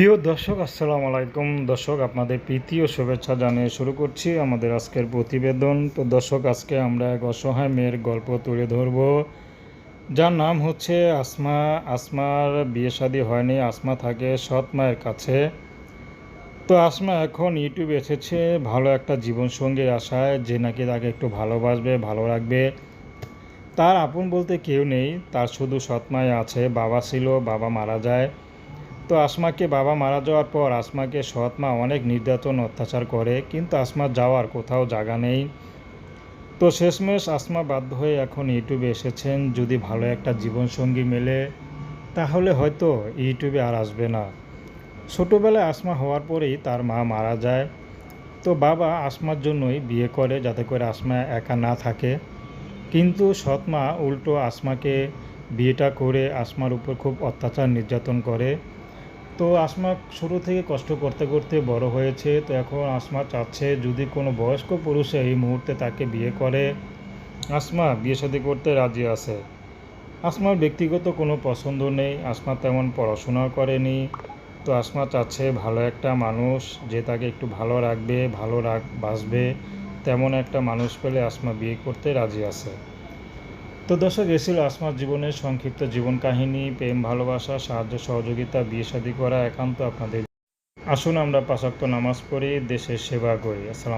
প্রিয় দর্শক, আসসালামু আলাইকুম। দর্শক, আপনাদের প্রীতি ও শুভেচ্ছা জানিয়ে শুরু করছি আমাদের আজকের প্রতিবেদন। তো দর্শক, আজকে আমরা এক অসহায় মেয়ের গল্প তুলে ধরব। যার নাম হচ্ছে আসমা। আসমার বিয়ে শাদী হয়নি, আসমা থাকে সৎ মায়ের কাছে। তো আসমা এখন ইউটিউবে এসেছে, ভালো একটা জীবনসঙ্গীর আশায়, যে নাকি তাকে একটু ভালোবাসবে, ভালো রাখবে। তার আপন বলতে কেউ নেই, তার শুধু সৎমাই আছে, বাবা ছিল, বাবা মারা যায়। তো আসমাকে বাবা মারা যাওয়ার পর আসমাকে সৎ মা অনেক নির্যাতন, অত্যাচার করে, কিন্তু আসমা যাওয়ার কোথাও জায়গা নেই। তো শেষমেশ আসমা বাধ্য হয়ে এখন ইউটিউবে এসেছেন। যদি ভালো একটা জীবনসঙ্গী মেলে, তাহলে হয়তো ইউটিউবে আর আসবে না। ছোটোবেলায় আসমা হওয়ার পরেই তার মা মারা যায়। তো বাবা আসমার জন্যই বিয়ে করে, যাতে করে আসমা একা না থাকে। কিন্তু সৎ মা উল্টো আসমাকে বিয়েটা করে আসমার উপর খুব অত্যাচার, নির্যাতন করে। তো আসমা শুরু থেকে কষ্ট করতে করতে বড় হয়েছে, তো এখন আসমা চাচ্ছে যদি কোনো বয়স্ক পুরুষে এই মুহূর্তে তাকে বিয়ে করে। আসমা বিয়ে শাদী করতে রাজি আছে। আসমার ব্যক্তিগত কোনো পছন্দ নেই, আসমা তেমন পড়াশোনাও করেনি। তো আসমা চাচ্ছে ভালো একটা মানুষ যে তাকে একটু ভালো রাখবে, ভালো রাখ বাসবে তেমন একটা মানুষ পেলে আসমা বিয়ে করতে রাজি আছে। তো দর্শক এসিল আসমার জীবনের সংক্ষিপ্ত জীবন কাহিনী। প্রেম, ভালোবাসা, সাহায্য, সহযোগিতা, বিয়ে শাদী করা একান্ত আপনাদের। আসুন আমরা পাশাক্ত নামাজ পড়ি, দেশের সেবা করি। আসসালাম